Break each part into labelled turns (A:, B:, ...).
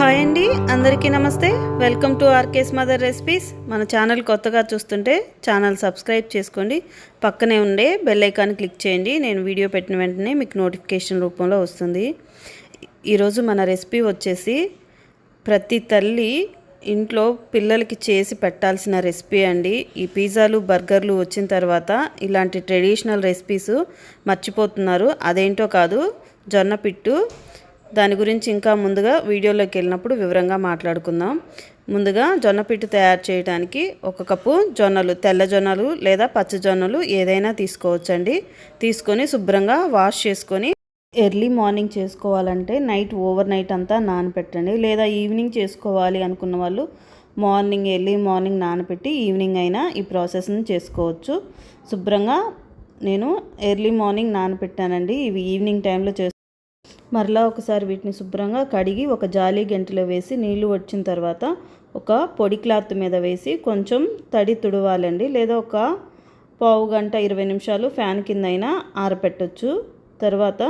A: Hi అండి అందరికీ నమస్తే. Welcome to RK's mother recipes. మన ఛానల్ కొత్తగా చూస్తుంటే ఛానల్ సబ్స్క్రైబ్ చేసుకోండి. పక్కనే ఉండే బెల్ ఐకాన్ క్లిక్ చేయండి. నేను వీడియో పెట్టిన వెంటనే మీకు నోటిఫికేషన్ రూపంలో వస్తుంది. ఈరోజు మన రెసిపీ వచ్చేసి ప్రతి తల్లి ఇంట్లో పిల్లలకి చేసి పెట్టాల్సిన రెసిపీ అండి. ఈ పిజ్జాలు బర్గర్లు వచ్చిన తర్వాత ఇలాంటి ట్రెడిషనల్ రెసిపీస్ మర్చిపోతున్నారు. అదేంటో కాదు జొన్న పిట్టు దాని గురించి ఇంకా ముందుగా వీడియోలోకి వెళ్ళినప్పుడు వివరంగా మాట్లాడుకుందాం. ముందుగా జొన్న పిట్టు తయారు చేయడానికి ఒక కప్పు జొన్నలు తెల్ల జొన్నలు లేదా పచ్చ జొన్నలు ఏదైనా తీసుకోవచ్చండి. తీసుకొని శుభ్రంగా వాష్ చేసుకొని ఎర్లీ మార్నింగ్ చేసుకోవాలంటే నైట్ ఓవర్ నైట్ అంతా నానపెట్టండి. లేదా ఈవినింగ్ చేసుకోవాలి అనుకున్న వాళ్ళు మార్నింగ్ ఎర్లీ మార్నింగ్ నానపెట్టి ఈవినింగ్ అయినా ఈ ప్రాసెస్ని చేసుకోవచ్చు. శుభ్రంగా నేను ఎర్లీ మార్నింగ్ నానపెట్టానండి. ఇవి ఈవినింగ్ టైంలో చేసు మరలా ఒకసారి వీటిని శుభ్రంగా కడిగి ఒక జాలి గంటలో వేసి నీళ్ళు వచ్చిన తర్వాత ఒక పొడి క్లాత్ మీద వేసి కొంచెం తడి తుడవాలండి. లేదా ఒక పావు గంట ఇరవై నిమిషాలు ఫ్యాన్ కింద అయినా ఆరపెట్టచ్చు. తర్వాత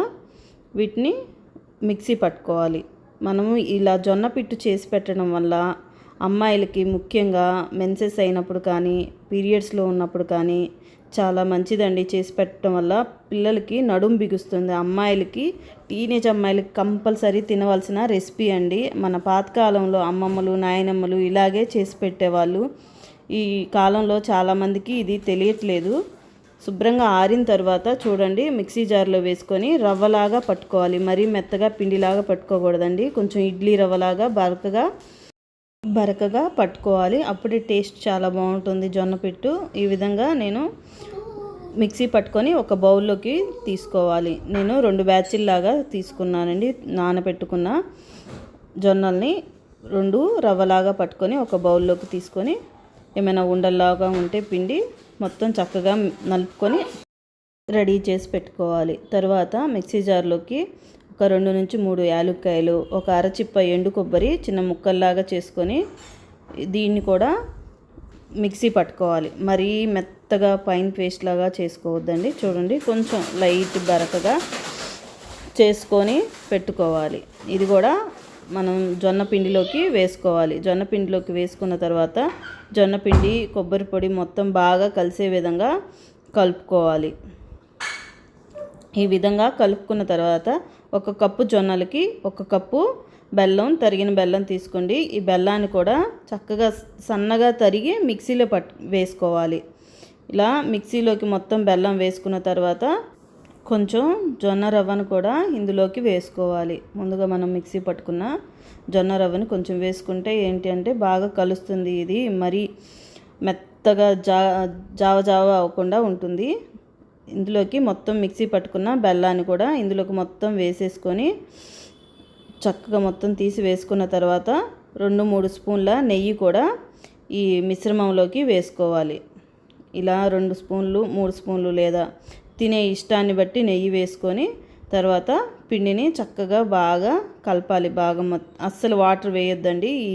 A: వీటిని మిక్సీ పట్టుకోవాలి. మనము ఇలా జొన్న పిట్టు చేసి పెట్టడం వల్ల అమ్మాయిలకి ముఖ్యంగా మెన్సెస్ అయినప్పుడు కానీ పీరియడ్స్లో ఉన్నప్పుడు కానీ చాలా మంచిదండి చేసి పెట్టడం వల్ల పిల్లలకి నడుం బిగుస్తుంది. అమ్మాయిలకి టీనేజ్ అమ్మాయిలకి కంపల్సరీ తినవలసిన రెసిపీ అండి. మన పాతకాలంలో అమ్మమ్మలు నాయనమ్మలు ఇలాగే చేసి పెట్టేవాళ్ళు. ఈ కాలంలో చాలామందికి ఇది తెలియట్లేదు. శుభ్రంగా ఆరిన తర్వాత చూడండి మిక్సీ జార్లో వేసుకొని రవ్వలాగా పట్టుకోవాలి. మరీ మెత్తగా పిండిలాగా పట్టుకోకూడదండి. కొంచెం ఇడ్లీ రవ్వలాగా బరకగా బరకగా పట్టుకోవాలి. అప్పుడే టేస్ట్ చాలా బాగుంటుంది జొన్న పిట్టు. ఈ విధంగా నేను మిక్సీ పట్టుకొని ఒక బౌల్లోకి తీసుకోవాలి. నేను రెండు బ్యాచ్ల్లాగా తీసుకున్నానండి. నానబెట్టుకున్న జొన్నల్ని రెండు రవ్వలాగా పట్టుకొని ఒక బౌల్లోకి తీసుకొని ఏమైనా ఉండల్లాగా ఉంటే పిండి మొత్తం చక్కగా నలుపుకొని రెడీ చేసి పెట్టుకోవాలి. తర్వాత మిక్సీ జార్లోకి ఒక రెండు నుంచి మూడు యాలుక్కాయలు ఒక అరచిప్ప ఎండు కొబ్బరి చిన్న ముక్కల్లాగా చేసుకొని దీన్ని కూడా మిక్సీ పట్టుకోవాలి. మరీ మెత్తగా పైన్ పేస్ట్ లాగా చేసుకోవద్దండి. చూడండి కొంచెం లైట్ బరకగా చేసుకొని పెట్టుకోవాలి. ఇది కూడా మనం జొన్న పిండిలోకి వేసుకోవాలి. జొన్న పిండిలోకి వేసుకున్న తర్వాత జొన్న పిండి కొబ్బరి పొడి మొత్తం బాగా కలిసే విధంగా కలుపుకోవాలి. ఈ విధంగా కలుపుకున్న తర్వాత ఒక కప్పు జొన్నలకి ఒక కప్పు బెల్లం తరిగిన బెల్లం తీసుకోండి. ఈ బెల్లాన్ని కూడా చక్కగా సన్నగా తరిగి మిక్సీలో పట్ వేసుకోవాలి. ఇలా మిక్సీలోకి మొత్తం బెల్లం వేసుకున్న తర్వాత కొంచెం జొన్న రవ్వను కూడా ఇందులోకి వేసుకోవాలి. ముందుగా మనం మిక్సీ పట్టుకున్న జొన్న రవ్వని కొంచెం వేసుకుంటే ఏంటి అంటే బాగా కలుస్తుంది. ఇది మరీ మెత్తగా జా జావ జావ అవ్వకుండా ఉంటుంది. ఇందులోకి మొత్తం మిక్సీ పట్టుకున్న బెల్లాన్ని కూడా ఇందులోకి మొత్తం వేసేసుకొని చక్కగా మొత్తం తీసి వేసుకున్న తర్వాత రెండు మూడు స్పూన్ల నెయ్యి కూడా ఈ మిశ్రమంలోకి వేసుకోవాలి. ఇలా రెండు స్పూన్లు మూడు స్పూన్లు లేదా తినే ఇష్టాన్ని బట్టి నెయ్యి వేసుకొని తర్వాత పిండిని చక్కగా బాగా కలపాలి. బాగా అస్సలు వాటర్ వేయొద్దండి. ఈ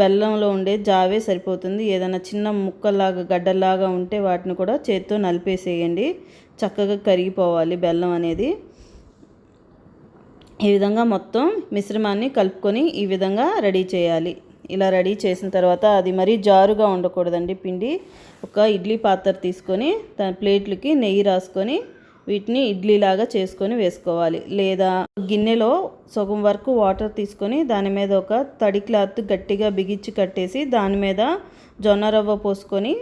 A: బెల్లంలో ఉండే జావే సరిపోతుంది. ఏదైనా చిన్న ముక్కల్లాగా గడ్డల్లాగా ఉంటే వాటిని కూడా చేత్తో నలిపేసేయండి. చక్కగా కరిగిపోవాలి బెల్లం అనేది. ఈ విధంగా మొత్తం మిశ్రమాన్ని కలుపుకొని ఈ విధంగా రెడీ చేయాలి. ఇలా రెడీ చేసిన తర్వాత అది మరీ జారుగా ఉండకూడదండి. పిండి ఒక ఇడ్లీ పాత్ర తీసుకొని దాని ప్లేట్లకి నెయ్యి రాసుకొని వీటిని ఇడ్లీలాగా చేసుకొని వేసుకోవాలి. లేదా గిన్నెలో సగం వరకు వాటర్ తీసుకొని దాని మీద ఒక తడి క్లాత్ గట్టిగా బిగించి కట్టేసి దాని మీద జొన్న రవ్వ పోసుకొని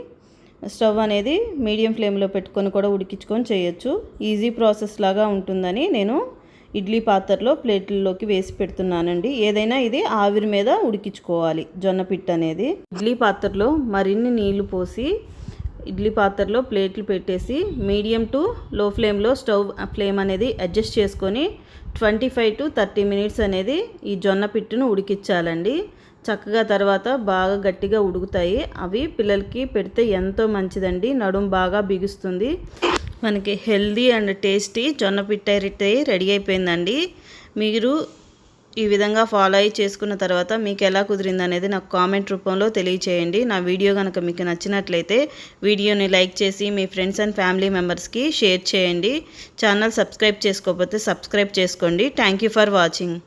A: స్టవ్ అనేది మీడియం ఫ్లేమ్లో పెట్టుకొని కూడా ఉడికించుకొని చేయొచ్చు. ఈజీ ప్రాసెస్ లాగా ఉంటుందని నేను ఇడ్లీ పాత్రలో ప్లేట్లలోకి వేసి పెడుతున్నానండి. ఏదైనా ఇది ఆవిరి మీద ఉడికించుకోవాలి జొన్న పిట్ట అనేది. ఇడ్లీ పాత్రలో మరిన్ని నీళ్ళు పోసి ఇడ్లీ పాత్రలో ప్లేట్లు పెట్టేసి మీడియం టు లో ఫ్లేమ్లో స్టవ్ ఫ్లేమ్ అనేది అడ్జస్ట్ చేసుకొని twenty five to thirty minutes అనేది ఈ జొన్న పిట్టును ఉడికించాలండి. చక్కగా తర్వాత బాగా గట్టిగా ఉడుకుతాయి. అవి పిల్లలకి పెడితే ఎంతో మంచిదండి. నడుం బాగా బిగుస్తుంది. మనకి హెల్దీ అండ్ టేస్టీ జొన్న పిట్ట రెడీ అయిపోయిందండి. మీరు ఈ విధంగా ఫాలో అయ్యి చేసుకున్న తర్వాత మీకు ఎలా కుదిరింది అనేది నాకు కామెంట్ రూపంలో తెలియచేయండి. నా వీడియో కనుక మీకు నచ్చినట్లయితే వీడియోని లైక్ చేసి మీ ఫ్రెండ్స్ అండ్ ఫ్యామిలీ మెంబర్స్కి షేర్ చేయండి. ఛానల్ సబ్స్క్రైబ్ చేసుకోకపోతే సబ్స్క్రైబ్ చేసుకోండి. Thank for watching